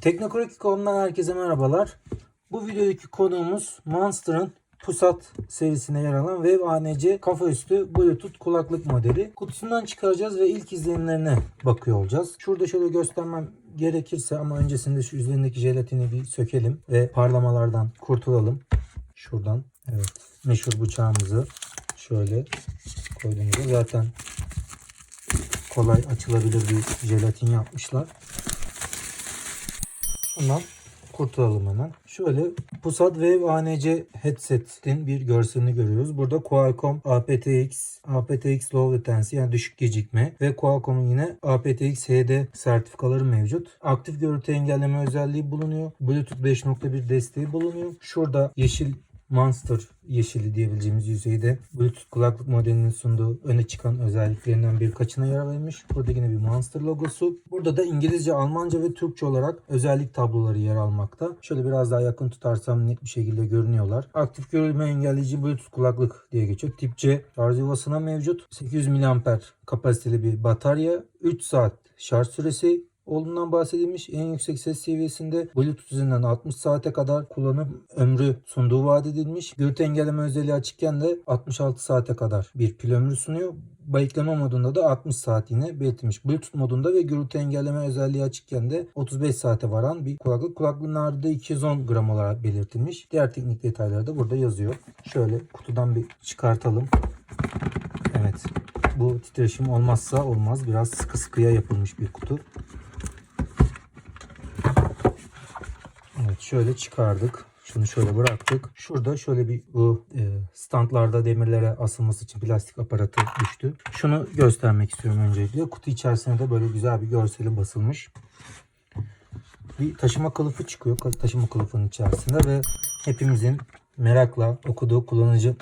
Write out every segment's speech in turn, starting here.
Teknokrok.com'dan herkese merhabalar. Bu videodaki konuğumuz Monster'ın Pusat serisine yer alan Wave ANC kafaüstü Bluetooth kulaklık modeli. Kutusundan çıkaracağız ve ilk izlenimlerine bakıyor olacağız. Şurada şöyle göstermem gerekirse ama öncesinde şu üzerindeki jelatini bir sökelim ve parlamalardan kurtulalım. Şuradan evet meşhur bıçağımızı şöyle koyduğumuzda zaten kolay açılabilir bir jelatin yapmışlar. Bundan kurtulalım hemen. Şöyle Pusat Wave ANC headset'in bir görselini görüyoruz. Burada Qualcomm aptX, aptX Low Latency yani düşük gecikme ve Qualcomm'un yine aptX HD sertifikaları mevcut. Aktif görüntü engelleme özelliği bulunuyor. Bluetooth 5.1 desteği bulunuyor. Şurada yeşil Monster yeşili diyebileceğimiz yüzeyde Bluetooth kulaklık modelinin sunduğu öne çıkan özelliklerinden birkaçına yer verilmiş. Burada yine bir Monster logosu. Burada da İngilizce, Almanca ve Türkçe olarak özellik tabloları yer almakta. Şöyle biraz daha yakın tutarsam net bir şekilde görünüyorlar. Aktif görülme engelleyici Bluetooth kulaklık diye geçiyor. Tip C şarj yuvasına mevcut. 800 mAh kapasiteli bir batarya. 3 saat şarj süresi olduğundan bahsedilmiş. En yüksek ses seviyesinde Bluetooth üzerinden 60 saate kadar kullanım ömrü sunduğu vaat edilmiş. Gürültü engelleme özelliği açıkken de 66 saate kadar bir pil ömrü sunuyor. Bayıklama modunda da 60 saat yine belirtilmiş. Bluetooth modunda ve gürültü engelleme özelliği açıkken de 35 saate varan bir kulaklık. Kulaklığın ağırlığı da 210 gram olarak belirtilmiş. Diğer teknik detayları da burada yazıyor. Şöyle kutudan bir çıkartalım. Evet. Bu titreşim olmazsa olmaz. Biraz sıkı sıkıya yapılmış bir kutu. Evet şöyle çıkardık. Şunu şöyle bıraktık. Şurada şöyle bir bu e, standlarda demirlere asılması için plastik aparatı düştü. Şunu göstermek istiyorum öncelikle. Kutu içerisinde de böyle güzel bir görseli basılmış. Bir taşıma kılıfı çıkıyor. Taşıma kılıfının içerisinde ve hepimizin merakla okuduğu kullanıcı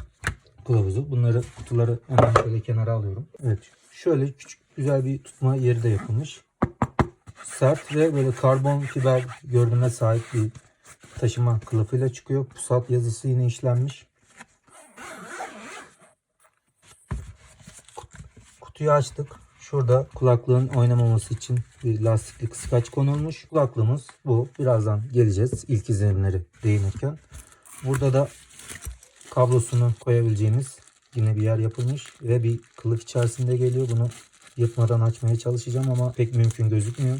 kılavuzu. Bunları kutuları hemen şöyle kenara alıyorum. Evet. Şöyle küçük güzel bir tutma yeri de yapılmış. Sert ve böyle karbon fiber görünüme sahip bir taşıma kılıfıyla çıkıyor. Pusat yazısı yine işlenmiş. Kutuyu açtık. Şurada kulaklığın oynamaması için bir lastikli kıskaç konulmuş. Kulaklığımız bu. Birazdan geleceğiz ilk izlenimleri değinirken. Burada da kablosunu koyabileceğimiz yine bir yer yapılmış ve bir kılıf içerisinde geliyor. Bunu yırtmadan açmaya çalışacağım ama pek mümkün gözükmüyor.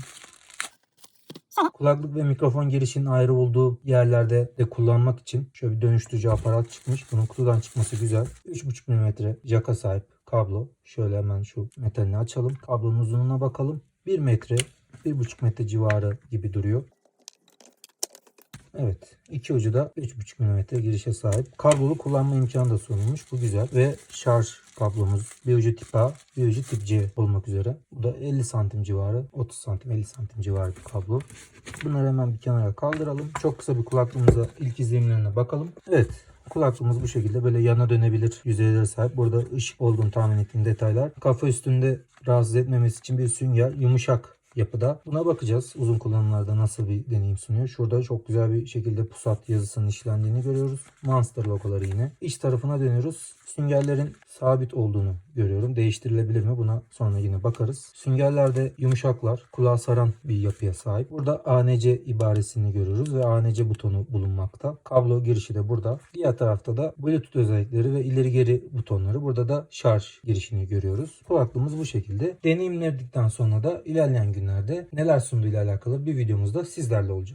Kulaklık ve mikrofon girişinin ayrı olduğu yerlerde de kullanmak için şöyle bir dönüştürücü aparat çıkmış. Bunun kutudan çıkması güzel. 3.5 mm jaka sahip kablo. Şöyle hemen şu metalini açalım. Kablonun uzunluğuna bakalım. 1 metre, 1.5 metre civarı gibi duruyor. Evet. iki ucu da 3.5 mm girişe sahip. Kablolu kullanma imkanı da sunulmuş. Bu güzel. Ve şarj kablomuz bir ucu tip A, bir ucu tip C olmak üzere. Bu da 50 santim civarı, 30 santim, 50 santim civarı bir kablo. Bunları hemen bir kenara kaldıralım. Çok kısa bir kulaklığımıza ilk izlenimlerine bakalım. Evet. Kulaklığımız bu şekilde böyle yana dönebilir yüzeylere sahip. Burada ışık olduğunu tahmin ettiğim detaylar. Kafa üstünde rahatsız etmemesi için bir sünger yumuşak yapıda. Buna bakacağız. Uzun kullanımlarda nasıl bir deneyim sunuyor. Şurada çok güzel bir şekilde pusat yazısının işlendiğini görüyoruz. Monster logoları yine. İç tarafına dönüyoruz. Süngerlerin sabit olduğunu görüyorum. Değiştirilebilir mi? Buna sonra yine bakarız. Süngerlerde yumuşaklar, kulağa saran bir yapıya sahip. Burada ANC ibaresini görüyoruz ve ANC butonu bulunmakta. Kablo girişi de burada. Diğer tarafta da Bluetooth özellikleri ve ileri geri butonları. Burada da şarj girişini görüyoruz. Kulaklığımız bu şekilde. Deneyimledikten sonra da ilerleyen günlerde neler sunduğu ile alakalı bir videomuzda sizlerle olacak.